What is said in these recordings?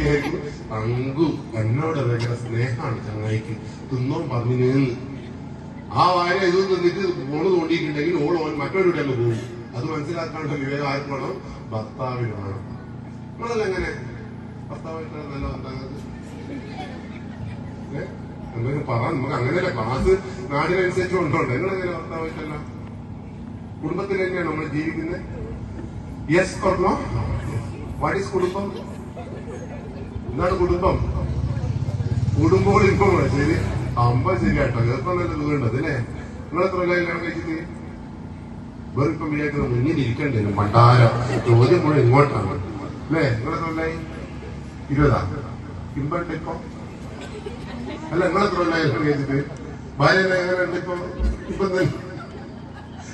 വിചാരിക്കും പങ്കു എന്നോട് ഭയങ്കര സ്നേഹമാണ് ചങ്ങായിക്ക്? തിന്നോം പറഞ്ഞിന് ആ വായന ഇത് നിന്നിട്ട് ഫോണ് തോണ്ടിയിട്ടുണ്ടെങ്കിൽ ഓൾ ഓൻ മറ്റൊരു പോകും. അത് മനസ്സിലാക്കാനുള്ള വിവേകം ആർക്ക് വേണം ഭർത്താവിന് വേണം. നമ്മളല്ല എങ്ങനെ ഭർത്താവായിട്ടാണ് നല്ല ഏ? എന്തെങ്കിലും പറ. നമുക്ക് അങ്ങനെയല്ല. ക്ലാസ് നാടിനനുസരിച്ച് ഉണ്ടോണ്ട് നിങ്ങളെങ്ങനെ ഭർത്താവായിട്ടല്ല? കുടുംബത്തിൽ തന്നെയാണ് നമ്മൾ ജീവിക്കുന്നത് യെസ് പറഞ്ഞോ വാട്ട് ഈസ് കുടുംബം? എന്താണ് കുടുംബം. കുടുംബങ്ങൾ ഇപ്പം ശരി. അമ്മ ശരിയാട്ടോ. കേൾക്കാൻ നല്ല സുഖമുണ്ട് അല്ലേ കൊല്ലം കല്യാണം കഴിക്കുന്നത് വെറുപ്പം വിചാരിക്കുന്നത് ഇങ്ങനെ ഇരിക്കണ്ടേ? മണ്ടാര. ചോദ്യം കൂടെ ഇങ്ങോട്ടാണ്. അല്ലേ? നിങ്ങൾ ഇരുപതാ? ഇമ്പണ്ട് ഇപ്പൊ? അല്ല കല്യാണം കഴിച്ചിട്ട്? ഭാര്യ എങ്ങനെയുണ്ട് ഇപ്പൊ? ഇപ്പൊ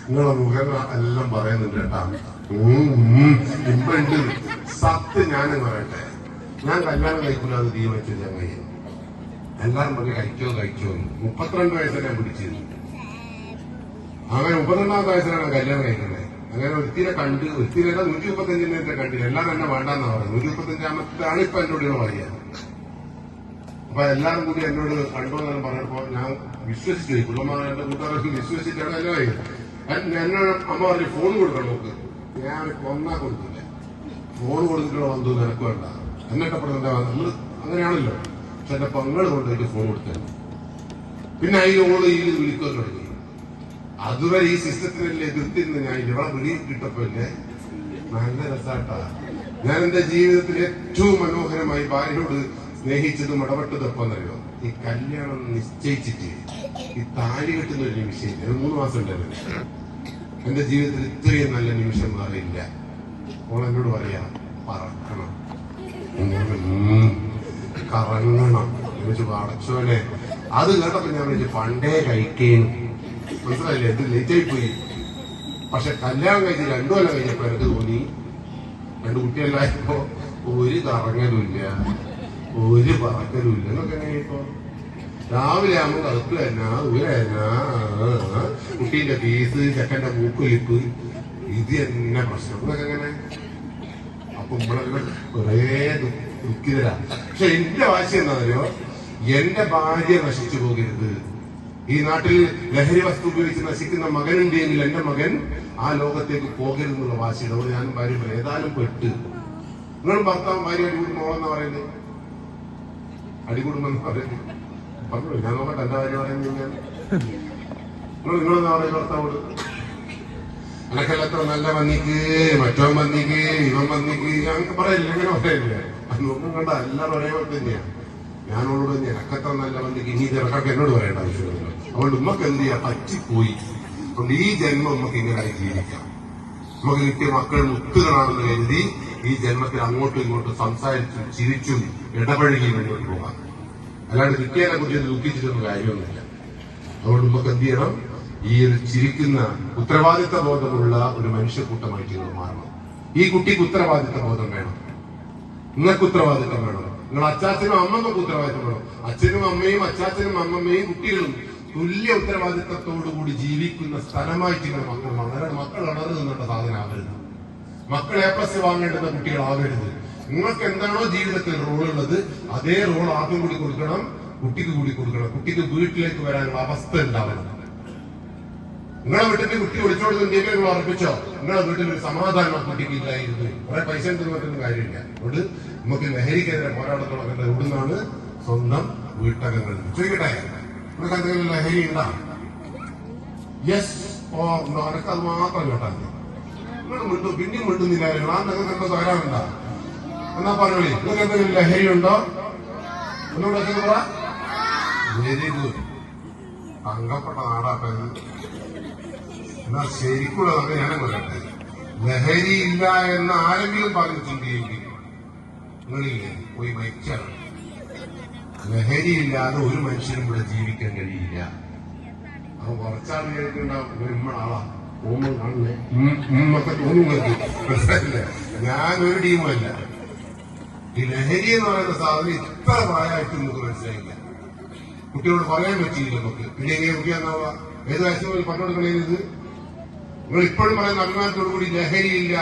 നിങ്ങളെ മുഖം എല്ലാം പറയുന്നുണ്ട് കേട്ടാ. ഇമ്പണ്ട്. സത്ത് ഞാനും പറയട്ടെ. ഞാൻ കല്യാണം കഴിക്കൂലെന്ന് തീരുമാനിച്ചു കഴിയും എല്ലാരും പറഞ്ഞ് കഴിച്ചോ കഴിച്ചോ മുപ്പത്തിരണ്ട് ഞാൻ പിടിച്ചിരുന്നു അങ്ങനെ മുപ്പത്തിരണ്ടാമത്തെ വയസ്സിലാണ് കല്യാണം കഴിക്കുന്നത് അങ്ങനെ ഒരുത്തിനെ കണ്ട് ഒരുത്തിനെ നൂറ്റി മുപ്പത്തഞ്ചിനെ കണ്ടില്ല. എല്ലാം തന്നെ വേണ്ടെന്നാ പറയുന്നത്. നൂറ്റി മുപ്പത്തഞ്ചാമത്താണ് ഇപ്പൊ എന്നോട് പറയുക. അപ്പൊ എല്ലാരും കൂടി എന്നോട് കണ്ടോ എന്ന് പറഞ്ഞപ്പോ ഞാൻ വിശ്വസിച്ചു. പോയി കുടുംബം എന്റെ കൂട്ടുകാരൊക്കെ വിശ്വസിച്ചാണ് എല്ലാം കഴിയുന്നത് എന്നോട് അമ്മ പറഞ്ഞു ഫോൺ കൊടുക്കണം നോക്ക് ഞാൻ കൊന്നാ കൊടുക്കില്ല ഫോൺ കൊടുത്തിട്ടുള്ള വന്നു നിനക്ക് വേണ്ട. എന്നിട്ടപ്പുറം എന്താ നമ്മൾ അങ്ങനെയാണല്ലോ. പക്ഷെ എന്റെ പങ്കാളി കൊണ്ട് എനിക്ക് ഫോൺ കൊടുത്തത്. പിന്നെ അതിൽ ഓൾ ഈ വിളിക്കാൻ തുടങ്ങി. അതുവരെ ഈ സിസ്റ്റത്തിനല്ലേ എതിർത്തിരുന്ന് ഞാൻ ഇവിടെ വിളി കിട്ടപ്പോലെ നല്ല രസാട്ടാ. ഞാൻ എന്റെ ജീവിതത്തിൽ ഏറ്റവും മനോഹരമായി ഭാര്യയോട് സ്നേഹിച്ചതും ഇടപെട്ടതും എപ്പം അറിയോ ഈ കല്യാണം നിശ്ചയിച്ചിട്ട് ഈ താലി കെട്ടുന്ന ഒരു നിമിഷം ഒരു മൂന്ന് മാസം ഉണ്ടായിരുന്നു എന്റെ ജീവിതത്തിൽ ഇത്രയും നല്ല നിമിഷം മാറിയില്ല ഓൾ എന്നോട് പറയാ പറക്കണം. കറങ്ങണം. വിളിച്ച് അടച്ചോനെ അത് കേട്ടപ്പോ ഞാൻ വിളിച്ചു പണ്ടേ കഴിക്കേനു മനസ്സിലായില്ലേ? ഇത് ലേറ്റായി പോയി പക്ഷെ കല്യാണം കഴിച്ച് രണ്ടു കൊല്ലം കഴിഞ്ഞപ്പോ എനിക്ക് തോന്നി രണ്ട് കുട്ടിയല്ലായപ്പോ ഒരു കറങ്ങലുമില്ല. ഒരു പറക്കലുമില്ല. എന്നൊക്കെ എങ്ങനെ ഇപ്പൊ രാവിലെ ആകുമ്പോ കറുപ്പ് തന്നെ കുട്ടീന്റെ ഫീസ് ചെക്കന്റെ മൂക്കൊലിപ്പ് ഇത് തന്നെ പ്രശ്നം. എന്നൊക്കെ എങ്ങനെ? നമ്മളെല്ലാം കുറേ ദു- ദുഃഖിതരാ. പക്ഷെ എന്റെ വാശി എന്താണെന്നറിയോ? എന്റെ ഭാര്യ നശിച്ചു പോകരുത്. ഈ നാട്ടിൽ ലഹരി വസ്തു ഉപയോഗിച്ച് നശിക്കുന്ന മകനുണ്ടെങ്കിൽ എന്റെ മകൻ ആ ലോകത്തേക്ക് പോകരുതെന്നുള്ള വാശിയുടെ അതുകൊണ്ട് ഞാനും ഭാര്യ പറയും, ഏതായാലും പെട്ട്. നിങ്ങളും ഭർത്താവും ഭാര്യ അടികൂടും മോളെന്നാ പറയുന്നത്? അടികൂടുമെന്ന് പറയുന്നത്? പറഞ്ഞു ഞാൻ നോക്കട്ടെ എന്റെ ഭാര്യ പറയുന്നത്? ഞാൻ നിങ്ങൾ നിങ്ങളെന്നാ പറയുന്നത് ഭർത്താവോട്? അനക്കല്ലത്ര നല്ല വന്നിക്ക് മറ്റോ വന്നിക്ക് ഇവൻ വന്നിക്ക് ഞങ്ങൾക്ക് പറയില്ല ഇങ്ങനെ പറയില്ല. നോക്കും കണ്ട എല്ലാവരും ഒരേ പോലെ തന്നെയാണ് ഞാനോട് തന്നെ എനക്കത്ര നല്ല വന്നിക്ക് ഇനി തിരക്കൊക്കെ എന്നോട് പറയേണ്ട ആവശ്യമില്ല അതുകൊണ്ട് ഉമ്മക്ക് എന്ത് ചെയ്യാം? പറ്റിപ്പോയി. അതുകൊണ്ട് ഈ ജന്മം നമുക്ക് ഇങ്ങനെ ജീവിക്കാം. നമുക്ക് കിട്ടിയ മക്കൾ മുത്തുകളാണെന്ന് കരുതി ഈ ജന്മത്തിൽ അങ്ങോട്ടും ഇങ്ങോട്ടും സംസാരിച്ചും ചിരിച്ചും ഇടപഴകി മുന്നോട്ട് പോകാം. അല്ലാണ്ട് കിട്ടിയതിനെ കുറിച്ച് ദുഃഖിച്ചിട്ടൊന്നും കാര്യമൊന്നുമില്ല. അതുകൊണ്ട് നമുക്ക് എന്ത് ചെയ്യണം? ഈ ഒരു ചിരിക്കുന്ന ഉത്തരവാദിത്ത ബോധമുള്ള ഒരു മനുഷ്യക്കൂട്ടമായിട്ട് നിങ്ങൾ മാറണം. ഈ കുട്ടിക്ക് ഉത്തരവാദിത്ത ബോധം വേണം. നിങ്ങൾക്ക് ഉത്തരവാദിത്തം വേണം. നിങ്ങൾ അച്ചാച്ചനും അമ്മമ്മക്ക് ഉത്തരവാദിത്തം വേണം. അച്ഛനും അമ്മയും അച്ചാച്ചനും അമ്മമ്മയും കുട്ടികളും തുല്യ ഉത്തരവാദിത്തത്തോടുകൂടി ജീവിക്കുന്ന സ്ഥലമായിട്ട് നിങ്ങൾ മക്കൾ വളരെ മക്കൾ ഉണർന്നു നിന്നിട്ട സാധനമാകരുത്. മക്കൾ എ പ്ലസ് വാങ്ങേണ്ടുന്ന കുട്ടികളാകരുത്. നിങ്ങൾക്ക് എന്താണോ ജീവിതത്തിൽ റോൾ ഉള്ളത് അതേ റോൾ ആർക്കും കൂടി കൊടുക്കണം കുട്ടിക്ക് കൂടി കൊടുക്കണം. കുട്ടിക്ക് വീട്ടിലേക്ക് വരാനുള്ള അവസ്ഥ ഉണ്ടാവണം നിങ്ങളെ വീട്ടിൽ കുട്ടി ഒളിച്ചോട് ഒളിച്ചോടുന്നുണ്ടെങ്കിൽ നിങ്ങൾ ഉറപ്പിച്ചോ? നിങ്ങളെ വീട്ടിൽ ഒരു സമാധാനം കിട്ടിയിട്ടില്ലായിരുന്നു. കുറെ പൈസ എന്തെന്ന് പറഞ്ഞൊന്നും കാര്യമില്ല. അതുകൊണ്ട് നമുക്ക് ലഹരിക്കെതിരെ പോരാട്ടം തുടങ്ങേണ്ടത് എവിടുന്നാണ് സ്വന്തം വീട്ടകങ്ങൾ. ചോദിക്കട്ടെ? നിങ്ങൾക്ക് എന്തെങ്കിലും ലഹരി ഉണ്ടാ? യെസ് ഓ അനക്ക് അത് മാത്രം കേട്ടാ നിങ്ങൾ മിണ്ടു പിന്നെയും മിണ്ടുന്നില്ല ആ നിങ്ങൾക്ക് എന്താ തകരാറുണ്ടാ എന്നാ പറഞ്ഞോളി. നിങ്ങൾക്ക് എന്തെങ്കിലും ലഹരി ഉണ്ടോ? ഒന്നുകൂടെ വെരി ഗുഡ് തങ്കപ്പെട്ട നാടാട്ടെ ഇത്. എന്നാ ശരിക്കുള്ള ഞാൻ പറയട്ടെ. ലഹരി ഇല്ല എന്ന് ആരെങ്കിലും പറഞ്ഞിട്ടുണ്ടെങ്കിൽ നിങ്ങളില്ലേ പോയി മരിച്ചാണ്. ലഹരി ഇല്ലാതെ ഒരു മനുഷ്യനും ഇവിടെ ജീവിക്കാൻ കഴിയില്ല. അപ്പൊ കുറച്ചാൾ തോന്നുന്നത് മനസ്സിലായില്ലേ? ഞാനൊരു ടീമല്ല ഈ ലഹരി എന്ന് പറയുന്ന സാധനം ഇത്ര പ്രായമായിട്ട് നമുക്ക് മനസ്സിലായില്ല. കുട്ടികളോട് പറയാൻ പറ്റിയില്ല നമുക്ക്. പിന്നെ എങ്ങനെ കുട്ടി എന്നാവുക ഏത് വയസ്സിൽ മുതൽ ഇത്? നിങ്ങൾ ഇപ്പോഴും പറയുന്ന അഭിമാനത്തോടുകൂടി ലഹരിയില്ല.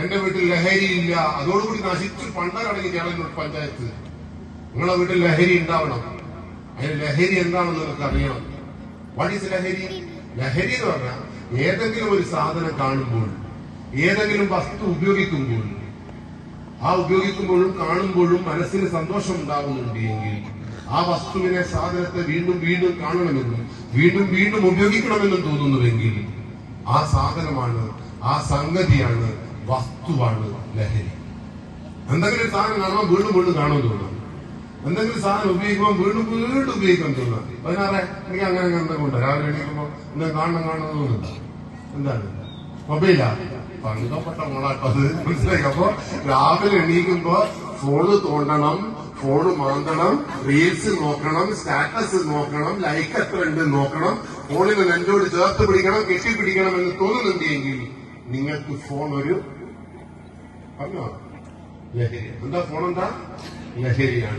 എന്റെ വീട്ടിൽ ലഹരിയില്ല. അതോടുകൂടി നശിച്ചു പണ്ടരടങ്ങി ചേളന്നൂർ പഞ്ചായത്ത്. നിങ്ങളെ വീട്ടിൽ ലഹരി ഉണ്ടാവണം. അതിന് ലഹരി എന്താണെന്ന് നിങ്ങൾക്ക് അറിയണം വാട്ട് ഈസ് ലഹരി? ലഹരി എന്ന് പറഞ്ഞാൽ ഏതെങ്കിലും ഒരു സാധനം കാണുമ്പോൾ ഏതെങ്കിലും വസ്തു ഉപയോഗിക്കുമ്പോൾ ആ ഉപയോഗിക്കുമ്പോഴും കാണുമ്പോഴും മനസ്സിന് സന്തോഷം ഉണ്ടാകുന്നുണ്ട് എങ്കിൽ ആ വസ്തുവിനെ സാധനത്തെ വീണ്ടും വീണ്ടും കാണണമെന്നും വീണ്ടും വീണ്ടും ഉപയോഗിക്കണമെന്നും തോന്നുന്നുവെങ്കിൽ ആ സാധനമാണ് ആ സംഗതിയാണ് വസ്തുവാണ് ലഹരി. എന്തെങ്കിലും സാധനം കാണുമ്പോൾ വീണ്ടും വീണ്ടും കാണുമെന്ന് തോന്നാം. എന്തെങ്കിലും സാധനം ഉപയോഗിക്കുമ്പോൾ വീണ്ടും വീണ്ടും ഉപയോഗിക്കാൻ തോന്നാം. പതിനാറെ എനിക്ക് അങ്ങനെ എന്തെങ്കിലും ഉണ്ട്. രാവിലെ എണീക്കുമ്പോൾ എന്തെങ്കിലും കാണണം കാണണം തോന്നുന്നുണ്ടോ? എന്താണ്? മൊബൈലാ? പങ്കപ്പെട്ട മോളാട്ടോ മനസ്സിലായി? അപ്പോ രാവിലെ എണീക്കുമ്പോ ഫോണ് തോണ്ടണം ഫോണ് മാന്തണം റീൽസ് നോക്കണം സ്റ്റാറ്റസ് നോക്കണം ലൈക്ക് എത്ര ഉണ്ട് നോക്കണം ഫോണിൽ നെഞ്ചോട് ചേർത്ത് പിടിക്കണം കെട്ടിപ്പിടിക്കണം എന്ന് തോന്നുന്നുണ്ടെങ്കിൽ നിങ്ങൾക്ക് ഫോൺ ഒരു പറഞ്ഞോ? ലഹരി. എന്താ ഫോൺ എന്താ? ലഹരിയാണ്.